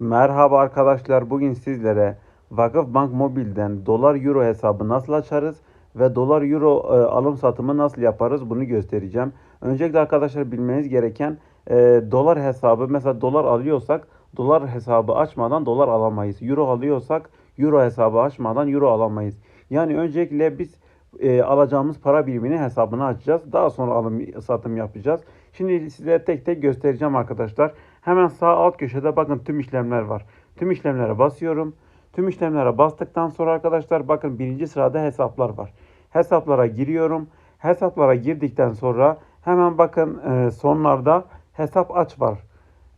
Merhaba arkadaşlar. Bugün sizlere Vakıfbank Mobil'den dolar euro hesabı nasıl açarız ve dolar euro e, alım satımı nasıl yaparız bunu göstereceğim. Öncelikle arkadaşlar bilmeniz gereken e, dolar hesabı mesela dolar alıyorsak dolar hesabı açmadan dolar alamayız. Euro alıyorsak euro hesabı açmadan euro alamayız. Yani öncelikle biz e, alacağımız para birimini hesabını açacağız. Daha sonra alım satım yapacağız. Şimdi size tek tek göstereceğim arkadaşlar. Hemen sağ alt köşede bakın tüm işlemler var. Tüm işlemlere basıyorum. Tüm işlemlere bastıktan sonra arkadaşlar bakın birinci sırada hesaplar var. Hesaplara giriyorum. Hesaplara girdikten sonra hemen bakın e, sonlarda hesap aç var.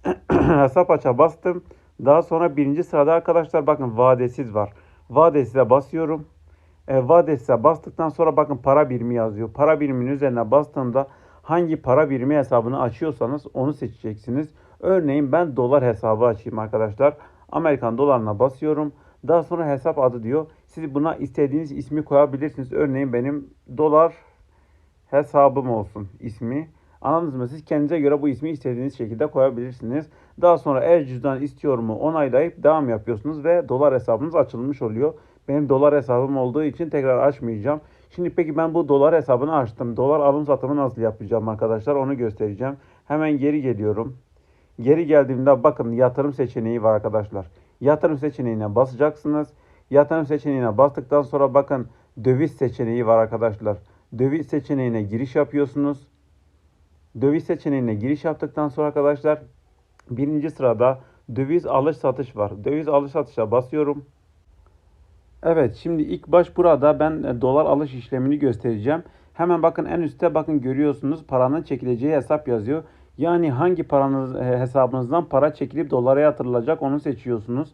hesap aça bastım. Daha sonra birinci sırada arkadaşlar bakın vadesiz var. Vadesize basıyorum. E, vadesize bastıktan sonra bakın para birimi yazıyor. Para biriminin üzerine bastığımda hangi para birimi hesabını açıyorsanız onu seçeceksiniz. Örneğin ben dolar hesabı açayım arkadaşlar. Amerikan dolarına basıyorum. Daha sonra hesap adı diyor. Siz buna istediğiniz ismi koyabilirsiniz. Örneğin benim dolar hesabım olsun ismi. Anladınız mı? Siz kendinize göre bu ismi istediğiniz şekilde koyabilirsiniz. Daha sonra eğer cüzdan istiyor mu onaylayıp devam yapıyorsunuz ve dolar hesabınız açılmış oluyor. Benim dolar hesabım olduğu için tekrar açmayacağım. Şimdi peki ben bu dolar hesabını açtım. Dolar alım satımı nasıl yapacağım arkadaşlar onu göstereceğim. Hemen geri geliyorum. Geri geldiğimde bakın yatırım seçeneği var arkadaşlar. Yatırım seçeneğine basacaksınız. Yatırım seçeneğine bastıktan sonra bakın döviz seçeneği var arkadaşlar. Döviz seçeneğine giriş yapıyorsunuz. Döviz seçeneğine giriş yaptıktan sonra arkadaşlar birinci sırada döviz alış satış var. Döviz alış satışa basıyorum. Evet şimdi ilk baş burada ben e, dolar alış işlemini göstereceğim. Hemen bakın en üstte bakın görüyorsunuz paranın çekileceği hesap yazıyor. Yani hangi paranız e, hesabınızdan para çekilip dolara yatırılacak onu seçiyorsunuz.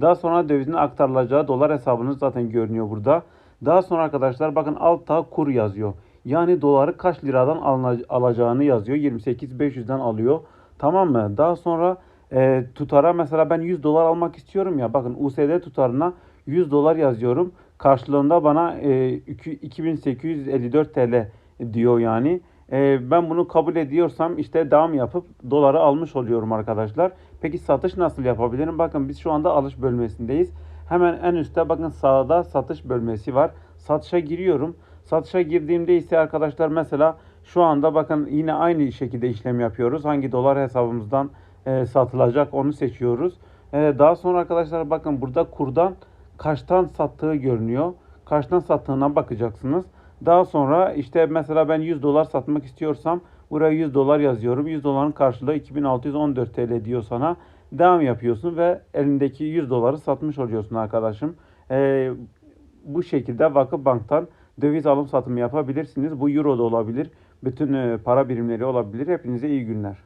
Daha sonra dövizin aktarılacağı dolar hesabınız zaten görünüyor burada. Daha sonra arkadaşlar bakın altta kur yazıyor. Yani doları kaç liradan alacağını yazıyor. 28.500'den alıyor. Tamam mı? Daha sonra e, tutara mesela ben 100 dolar almak istiyorum ya. Bakın USD tutarına 100 dolar yazıyorum. Karşılığında bana e, 2854 TL diyor yani. E, ben bunu kabul ediyorsam işte devam yapıp doları almış oluyorum arkadaşlar. Peki satış nasıl yapabilirim? Bakın biz şu anda alış bölmesindeyiz. Hemen en üstte bakın sağda satış bölmesi var. Satışa giriyorum. Satışa girdiğimde ise arkadaşlar mesela şu anda bakın yine aynı şekilde işlem yapıyoruz. Hangi dolar hesabımızdan e, satılacak onu seçiyoruz. E, daha sonra arkadaşlar bakın burada kurdan kaçtan sattığı görünüyor. Kaçtan sattığına bakacaksınız. Daha sonra işte mesela ben 100 dolar satmak istiyorsam buraya 100 dolar yazıyorum. 100 doların karşılığı 2614 TL diyor sana. Devam yapıyorsun ve elindeki 100 doları satmış oluyorsun arkadaşım. Ee, bu şekilde Vakıf Bank'tan döviz alım satımı yapabilirsiniz. Bu euro da olabilir. Bütün e, para birimleri olabilir. Hepinize iyi günler.